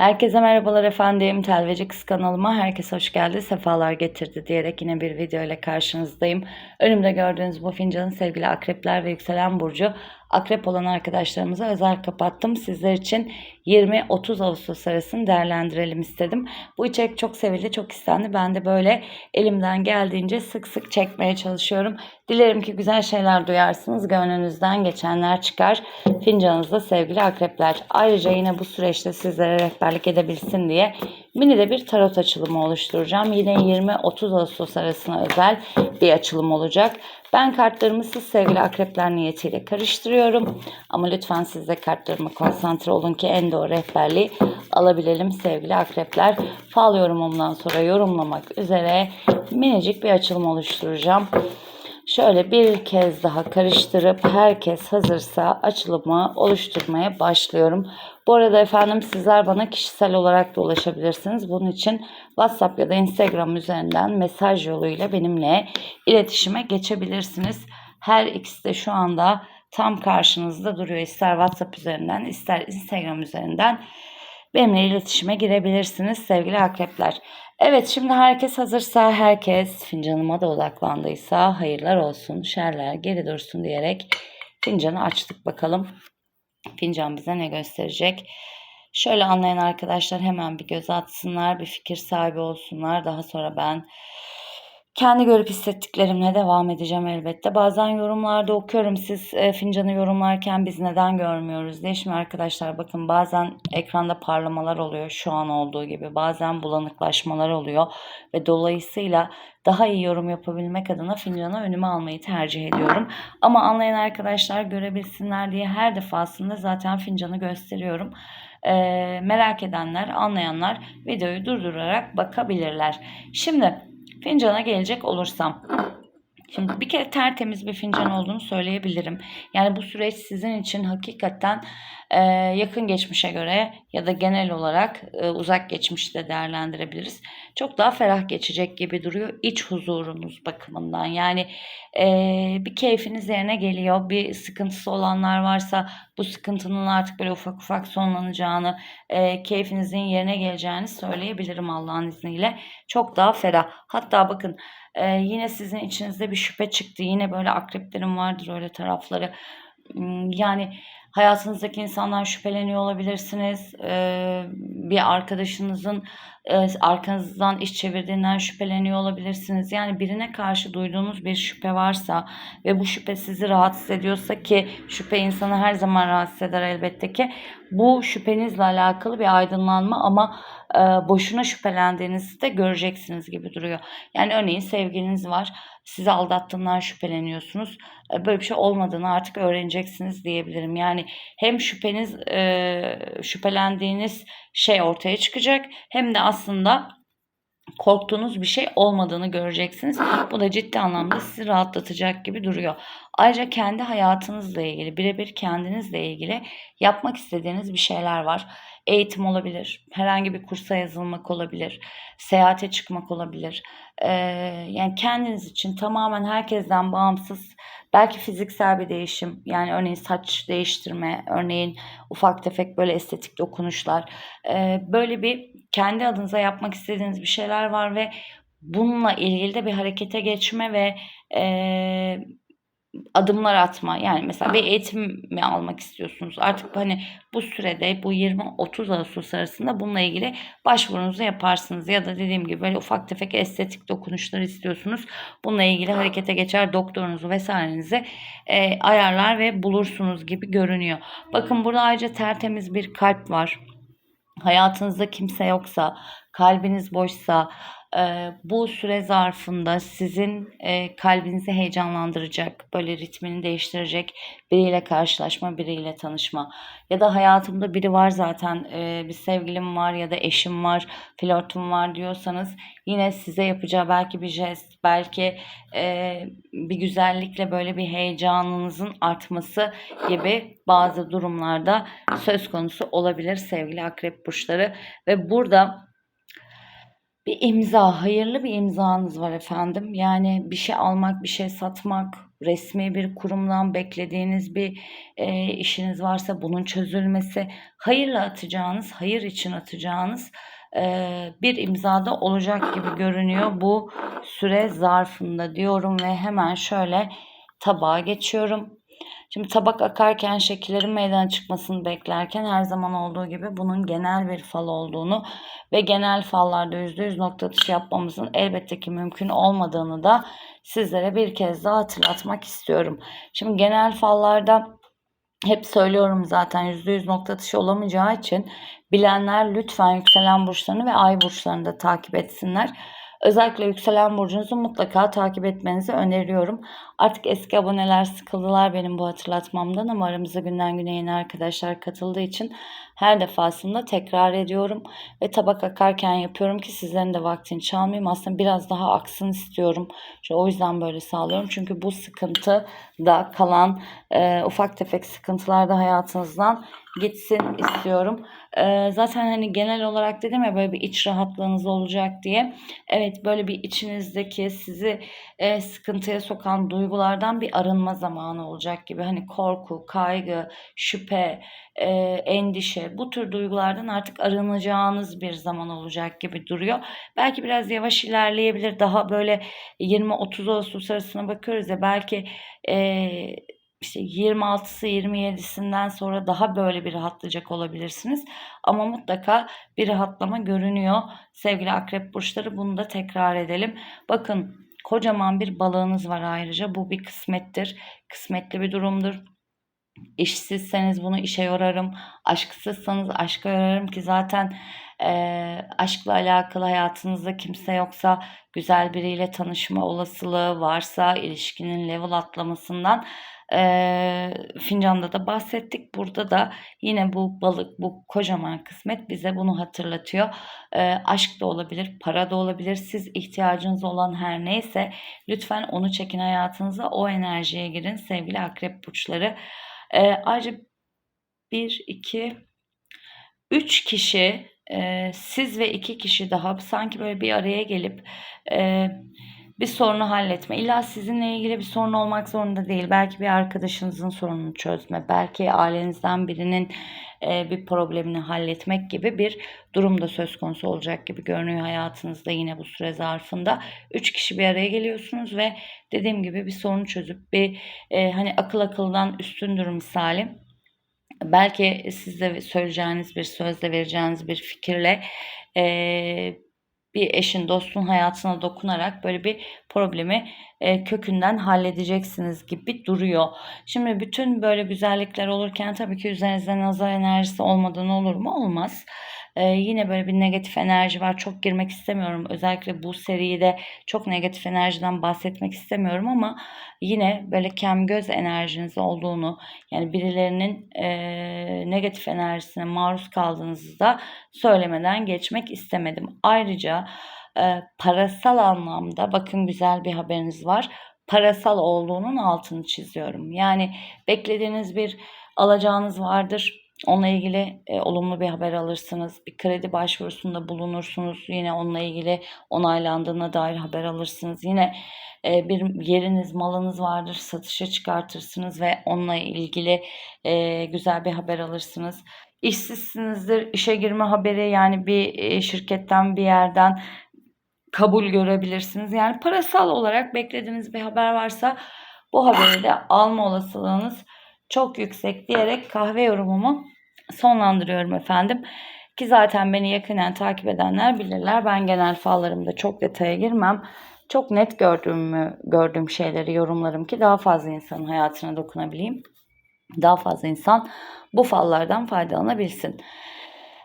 Herkese merhabalar efendim. Telveci Kız kanalıma herkes hoş geldi, sefalar getirdi diyerek yine bir video ile karşınızdayım. Önümde gördüğünüz bu fincanın sevgili akrepler ve yükselen burcu akrep olan arkadaşlarımıza özel kapattım. Sizler için 20-30 Ağustos arasını değerlendirelim istedim. Bu içerik çok sevildi, çok istendi. Ben de böyle elimden geldiğince sık sık çekmeye çalışıyorum. Dilerim ki güzel şeyler duyarsınız. Gönlünüzden geçenler çıkar. Fincanınızda sevgili akrepler. Ayrıca yine bu süreçte sizlere rehberlik edebilsin diye mini de bir tarot açılımı oluşturacağım. Yine 20-30 Ağustos arasına özel bir açılım olacak. Ben kartlarımı siz sevgili akrepler niyetiyle karıştırıyorum. Ama lütfen siz de kartlarıma konsantre olun ki en doğru rehberliği alabilelim sevgili akrepler. Fal yorumumdan sonra yorumlamak üzere minicik bir açılım oluşturacağım. Şöyle bir kez daha karıştırıp herkes hazırsa açılımı oluşturmaya başlıyorum. Bu arada efendim sizler bana kişisel olarak da ulaşabilirsiniz. Bunun için WhatsApp ya da Instagram üzerinden mesaj yoluyla benimle iletişime geçebilirsiniz. Her ikisi de şu anda tam karşınızda duruyor. İster WhatsApp üzerinden ister Instagram üzerinden benimle iletişime girebilirsiniz sevgili akrepler. Evet şimdi herkes hazırsa herkes fincanıma da odaklandıysa hayırlar olsun şerler geri dursun diyerek fincanı açtık bakalım. Fincan bize ne gösterecek? Şöyle anlayan arkadaşlar hemen bir göz atsınlar, bir fikir sahibi olsunlar. Daha sonra ben kendi görüp hissettiklerimle devam edeceğim elbette. Bazen yorumlarda okuyorum siz e, fincanı yorumlarken biz neden görmüyoruz diye. Şimdi arkadaşlar bakın bazen ekranda parlamalar oluyor şu an olduğu gibi. Bazen bulanıklaşmalar oluyor ve dolayısıyla daha iyi yorum yapabilmek adına fincanı önüme almayı tercih ediyorum. Ama anlayan arkadaşlar görebilsinler diye her defasında zaten fincanı gösteriyorum. E, merak edenler, anlayanlar videoyu durdurarak bakabilirler. Şimdi Fincana gelecek olursam. Şimdi bir kere tertemiz bir fincan olduğunu söyleyebilirim. Yani bu süreç sizin için hakikaten e, yakın geçmişe göre ya da genel olarak e, uzak geçmişi de değerlendirebiliriz. Çok daha ferah geçecek gibi duruyor iç huzurunuz bakımından. Yani e, bir keyfiniz yerine geliyor. Bir sıkıntısı olanlar varsa bu sıkıntının artık böyle ufak ufak sonlanacağını, e, keyfinizin yerine geleceğini söyleyebilirim Allah'ın izniyle. Çok daha ferah. Hatta bakın ee, yine sizin içinizde bir şüphe çıktı. Yine böyle akreplerin vardır öyle tarafları. Yani hayatınızdaki insanlar şüpheleniyor olabilirsiniz. Bir arkadaşınızın arkanızdan iş çevirdiğinden şüpheleniyor olabilirsiniz. Yani birine karşı duyduğunuz bir şüphe varsa ve bu şüphe sizi rahatsız ediyorsa ki şüphe insanı her zaman rahatsız eder elbette ki. Bu şüphenizle alakalı bir aydınlanma ama boşuna şüphelendiğinizi de göreceksiniz gibi duruyor. Yani örneğin sevgiliniz var. Sizi aldattığından şüpheleniyorsunuz. E, böyle bir şey olmadığını artık öğreneceksiniz diyebilirim. Yani hem şüpheniz e, şüphelendiğiniz şey ortaya çıkacak hem de aslında korktuğunuz bir şey olmadığını göreceksiniz. Bu da ciddi anlamda sizi rahatlatacak gibi duruyor. Ayrıca kendi hayatınızla ilgili, birebir kendinizle ilgili yapmak istediğiniz bir şeyler var. Eğitim olabilir, herhangi bir kursa yazılmak olabilir, seyahate çıkmak olabilir. Ee, yani kendiniz için tamamen herkesten bağımsız belki fiziksel bir değişim yani örneğin saç değiştirme, örneğin ufak tefek böyle estetik dokunuşlar. Ee, böyle bir kendi adınıza yapmak istediğiniz bir şeyler var ve bununla ilgili de bir harekete geçme ve e, adımlar atma. Yani mesela bir eğitim mi almak istiyorsunuz? Artık hani bu sürede bu 20-30 Ağustos arasında bununla ilgili başvurunuzu yaparsınız. Ya da dediğim gibi böyle ufak tefek estetik dokunuşlar istiyorsunuz. Bununla ilgili harekete geçer doktorunuzu vesairenizi e, ayarlar ve bulursunuz gibi görünüyor. Bakın burada ayrıca tertemiz bir kalp var. Hayatınızda kimse yoksa, kalbiniz boşsa, e, bu süre zarfında sizin e, kalbinizi heyecanlandıracak, böyle ritmini değiştirecek biriyle karşılaşma, biriyle tanışma ya da hayatımda biri var zaten e, bir sevgilim var ya da eşim var, flörtüm var diyorsanız yine size yapacağı belki bir jest, belki e, bir güzellikle böyle bir heyecanınızın artması gibi bazı durumlarda söz konusu olabilir sevgili akrep burçları ve burada Bir imza, hayırlı bir imzanız var efendim. Yani bir şey almak, bir şey satmak, resmi bir kurumdan beklediğiniz bir e, işiniz varsa bunun çözülmesi, hayırla atacağınız, hayır için atacağınız e, bir imzada olacak gibi görünüyor bu süre zarfında diyorum ve hemen şöyle tabağa geçiyorum. Şimdi tabak akarken şekillerin meydana çıkmasını beklerken her zaman olduğu gibi bunun genel bir fal olduğunu ve genel fallarda %100 nokta atışı yapmamızın elbette ki mümkün olmadığını da sizlere bir kez daha hatırlatmak istiyorum. Şimdi genel fallarda hep söylüyorum zaten %100 nokta atışı olamayacağı için bilenler lütfen yükselen burçlarını ve ay burçlarını da takip etsinler. Özellikle yükselen burcunuzu mutlaka takip etmenizi öneriyorum. Artık eski aboneler sıkıldılar benim bu hatırlatmamdan ama aramıza günden güne yeni arkadaşlar katıldığı için her defasında tekrar ediyorum. Ve tabak akarken yapıyorum ki sizlerin de vaktini çalmayayım. Aslında biraz daha aksın istiyorum. İşte o yüzden böyle sağlıyorum. Çünkü bu sıkıntı da kalan e, ufak tefek sıkıntılar da hayatınızdan gitsin istiyorum. Ee, zaten hani genel olarak dedim ya böyle bir iç rahatlığınız olacak diye. Evet böyle bir içinizdeki sizi e, sıkıntıya sokan duygulardan bir arınma zamanı olacak gibi. Hani korku, kaygı, şüphe, e, endişe bu tür duygulardan artık arınacağınız bir zaman olacak gibi duruyor. Belki biraz yavaş ilerleyebilir. Daha böyle 20-30 Ağustos arasına bakıyoruz ya belki e, işte 26'sı 27'sinden sonra daha böyle bir rahatlayacak olabilirsiniz. Ama mutlaka bir rahatlama görünüyor. Sevgili akrep burçları bunu da tekrar edelim. Bakın kocaman bir balığınız var ayrıca. Bu bir kısmettir. Kısmetli bir durumdur. İşsizseniz bunu işe yorarım. Aşksızsanız aşka yorarım ki zaten e, aşkla alakalı hayatınızda kimse yoksa güzel biriyle tanışma olasılığı varsa ilişkinin level atlamasından e, fincanda da bahsettik. Burada da yine bu balık, bu kocaman kısmet bize bunu hatırlatıyor. E, aşk da olabilir, para da olabilir. Siz ihtiyacınız olan her neyse lütfen onu çekin hayatınıza. O enerjiye girin sevgili akrep burçları. E, ayrıca 1, 2, 3 kişi e, siz ve iki kişi daha sanki böyle bir araya gelip e, bir sorunu halletme. İlla sizinle ilgili bir sorun olmak zorunda değil. Belki bir arkadaşınızın sorununu çözme, belki ailenizden birinin e, bir problemini halletmek gibi bir durum da söz konusu olacak gibi görünüyor hayatınızda yine bu süre zarfında. Üç kişi bir araya geliyorsunuz ve dediğim gibi bir sorunu çözüp bir e, hani akıl akıldan üstündür misali belki sizde söyleyeceğiniz bir sözle vereceğiniz bir fikirle e, bir eşin, dostun hayatına dokunarak böyle bir problemi e, kökünden halledeceksiniz gibi duruyor. Şimdi bütün böyle güzellikler olurken tabii ki üzerinizde nazar enerjisi olmadan olur mu? Olmaz. Ee, yine böyle bir negatif enerji var. Çok girmek istemiyorum. Özellikle bu seride çok negatif enerjiden bahsetmek istemiyorum ama yine böyle kem göz enerjiniz olduğunu yani birilerinin e, negatif enerjisine maruz kaldığınızı da söylemeden geçmek istemedim. Ayrıca e, parasal anlamda bakın güzel bir haberiniz var. Parasal olduğunun altını çiziyorum. Yani beklediğiniz bir alacağınız vardır Onunla ilgili e, olumlu bir haber alırsınız. Bir kredi başvurusunda bulunursunuz. Yine onunla ilgili onaylandığına dair haber alırsınız. Yine e, bir yeriniz, malınız vardır. Satışa çıkartırsınız ve onunla ilgili e, güzel bir haber alırsınız. İşsizsinizdir. işe girme haberi yani bir e, şirketten bir yerden kabul görebilirsiniz. Yani parasal olarak beklediğiniz bir haber varsa bu haberi de alma olasılığınız çok yüksek diyerek kahve yorumumu sonlandırıyorum efendim. Ki zaten beni yakinen takip edenler bilirler. Ben genel fallarımda çok detaya girmem. Çok net gördüğümü, gördüğüm şeyleri yorumlarım ki daha fazla insanın hayatına dokunabileyim. Daha fazla insan bu fallardan faydalanabilsin.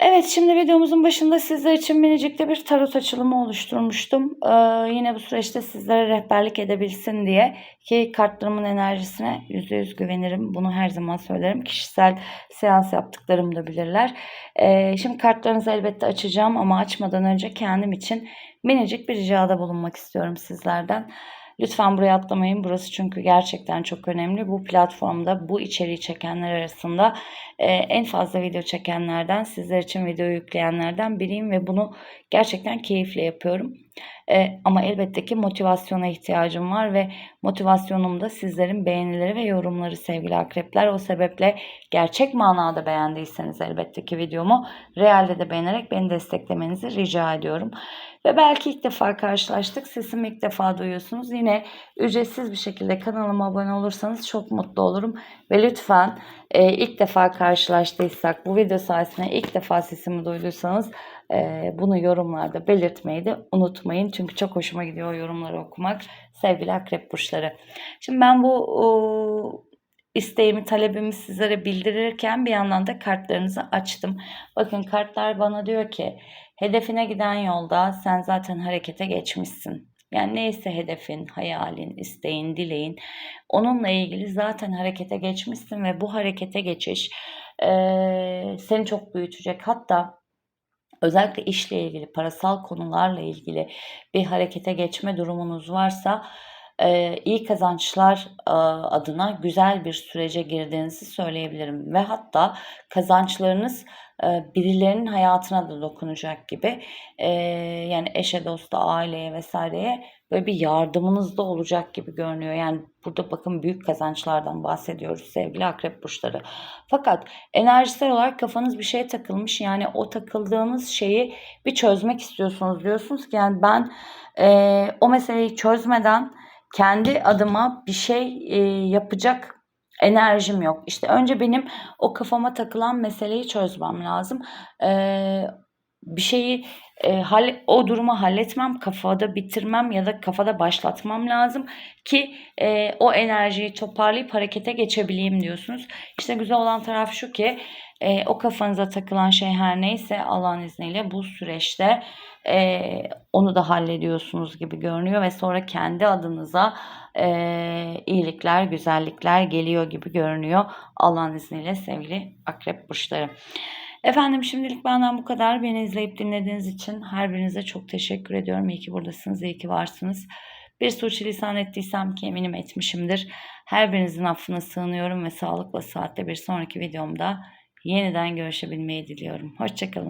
Evet şimdi videomuzun başında sizler için minicik de bir tarot açılımı oluşturmuştum. Ee, yine bu süreçte sizlere rehberlik edebilsin diye ki kartlarımın enerjisine %100 güvenirim. Bunu her zaman söylerim. Kişisel seans yaptıklarım da bilirler. Ee, şimdi kartlarınızı elbette açacağım ama açmadan önce kendim için minicik bir ricada bulunmak istiyorum sizlerden. Lütfen buraya atlamayın. Burası çünkü gerçekten çok önemli. Bu platformda bu içeriği çekenler arasında e, en fazla video çekenlerden, sizler için video yükleyenlerden biriyim ve bunu gerçekten keyifle yapıyorum. E, ama elbette ki motivasyona ihtiyacım var ve motivasyonum da sizlerin beğenileri ve yorumları sevgili akrepler. O sebeple gerçek manada beğendiyseniz elbette ki videomu realde de beğenerek beni desteklemenizi rica ediyorum. Ve belki ilk defa karşılaştık. Sesimi ilk defa duyuyorsunuz. Yine ücretsiz bir şekilde kanalıma abone olursanız çok mutlu olurum. Ve lütfen e, ilk defa karşılaştıysak bu video sayesinde ilk defa sesimi duyduysanız bunu yorumlarda belirtmeyi de unutmayın. Çünkü çok hoşuma gidiyor yorumları okumak. Sevgili akrep burçları. Şimdi ben bu isteğimi, talebimi sizlere bildirirken bir yandan da kartlarınızı açtım. Bakın kartlar bana diyor ki hedefine giden yolda sen zaten harekete geçmişsin. Yani neyse hedefin, hayalin, isteğin, dileğin onunla ilgili zaten harekete geçmişsin ve bu harekete geçiş e, seni çok büyütecek. Hatta özellikle işle ilgili, parasal konularla ilgili bir harekete geçme durumunuz varsa e, iyi kazançlar e, adına güzel bir sürece girdiğinizi söyleyebilirim. Ve hatta kazançlarınız e, birilerinin hayatına da dokunacak gibi yani eşe, dosta, aileye vesaireye böyle bir yardımınız da olacak gibi görünüyor. Yani burada bakın büyük kazançlardan bahsediyoruz sevgili akrep burçları. Fakat enerjisel olarak kafanız bir şeye takılmış. Yani o takıldığınız şeyi bir çözmek istiyorsunuz. Diyorsunuz ki yani ben e, o meseleyi çözmeden kendi adıma bir şey e, yapacak enerjim yok. İşte önce benim o kafama takılan meseleyi çözmem lazım. Ee, bir şeyi e, hal, o durumu halletmem, kafada bitirmem ya da kafada başlatmam lazım ki e, o enerjiyi toparlayıp harekete geçebileyim diyorsunuz. İşte güzel olan taraf şu ki e, o kafanıza takılan şey her neyse Allah'ın izniyle bu süreçte e, onu da hallediyorsunuz gibi görünüyor ve sonra kendi adınıza e, iyilikler, güzellikler geliyor gibi görünüyor Allah'ın izniyle sevgili akrep burçları. Efendim şimdilik benden bu kadar. Beni izleyip dinlediğiniz için her birinize çok teşekkür ediyorum. İyi ki buradasınız, iyi ki varsınız. Bir suçilisan ettiysem ki eminim etmişimdir. Her birinizin affına sığınıyorum ve sağlıkla saatte bir sonraki videomda yeniden görüşebilmeyi diliyorum. Hoşçakalın.